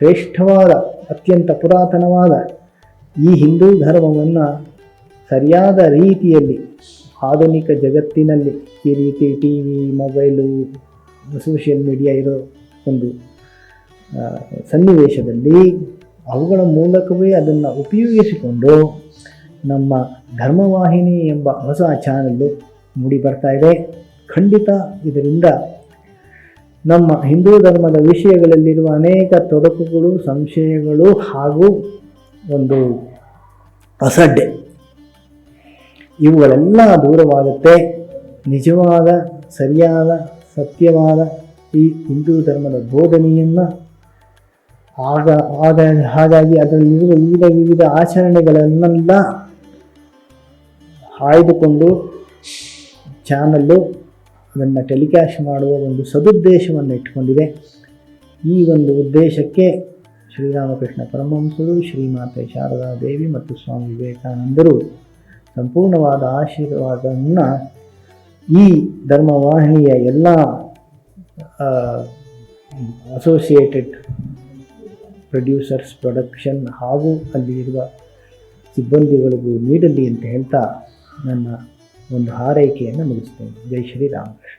ಶ್ರೇಷ್ಠವಾದ, ಅತ್ಯಂತ ಪುರಾತನವಾದ ಈ ಹಿಂದೂ ಧರ್ಮವನ್ನು ಸರಿಯಾದ ರೀತಿಯಲ್ಲಿ ಆಧುನಿಕ ಜಗತ್ತಿನಲ್ಲಿ ಈ ರೀತಿ T V mobile, social media ಇರೋ ಒಂದು ಸನ್ನಿವೇಶದಲ್ಲಿ ಅವುಗಳ ಮೂಲಕವೇ ಅದನ್ನು ಉಪಯೋಗಿಸಿಕೊಂಡು ನಮ್ಮ ಧರ್ಮವಾಹಿನಿ ಎಂಬ ಹೊಸ ಚಾನಲ್ಲು ಮೂಡಿ ಬರ್ತಾ ಇದೆ. ಖಂಡಿತ ಇದರಿಂದ ನಮ್ಮ ಹಿಂದೂ ಧರ್ಮದ ವಿಷಯಗಳಲ್ಲಿರುವ ಅನೇಕ ತೊಡಕುಗಳು, ಸಂಶಯಗಳು ಹಾಗೂ ಒಂದು ಅಸಡ್ಡೆ. ಇವುಗಳೆಲ್ಲ ದೂರವಾಗುತ್ತೆ. ನಿಜವಾದ, ಸರಿಯಾದ, ಸತ್ಯವಾದ ಈ ಹಿಂದೂ ಧರ್ಮದ ಬೋಧನೆಯನ್ನು. ಆಗ ಆಗ, ಹಾಗಾಗಿ ಅದರಲ್ಲಿರುವ ವಿವಿಧ ವಿವಿಧ ಆಚರಣೆಗಳನ್ನೆಲ್ಲ ಆಯ್ದುಕೊಂಡು ಚಾನಲ್ಲು ಅದನ್ನು ಟೆಲಿಕಾಸ್ಟ್ ಮಾಡುವ ಒಂದು ಸದುದ್ದೇಶವನ್ನು ಇಟ್ಕೊಂಡಿದೆ ಈ ಒಂದು ಉದ್ದೇಶಕ್ಕೆ ಶ್ರೀರಾಮಕೃಷ್ಣ ಪರಮಹಂಸರು ಶ್ರೀಮಾತೆ ಶಾರದಾ ದೇವಿ ಮತ್ತು ಸ್ವಾಮಿ ವಿವೇಕಾನಂದರು ಸಂಪೂರ್ಣವಾದ ಆಶೀರ್ವಾದವನ್ನು ಈ ಧರ್ಮವಾಹಿನಿಯ ಎಲ್ಲ ಅಸೋಸಿಯೇಟೆಡ್ ಪ್ರೊಡ್ಯೂಸರ್ಸ್ ಪ್ರೊಡಕ್ಷನ್ ಹಾಗೂ ಅಲ್ಲಿರುವ ಸಿಬ್ಬಂದಿಗಳಿಗೂ ನೀಡಲಿ ಅಂತ ಹೇಳ್ತಾ ನನ್ನ ಒಂದು ಹಾರೈಕೆಯನ್ನು ಮುಗಿಸ್ತೇನೆ. ಜೈ ಶ್ರೀರಾಮಕೃಷ್ಣ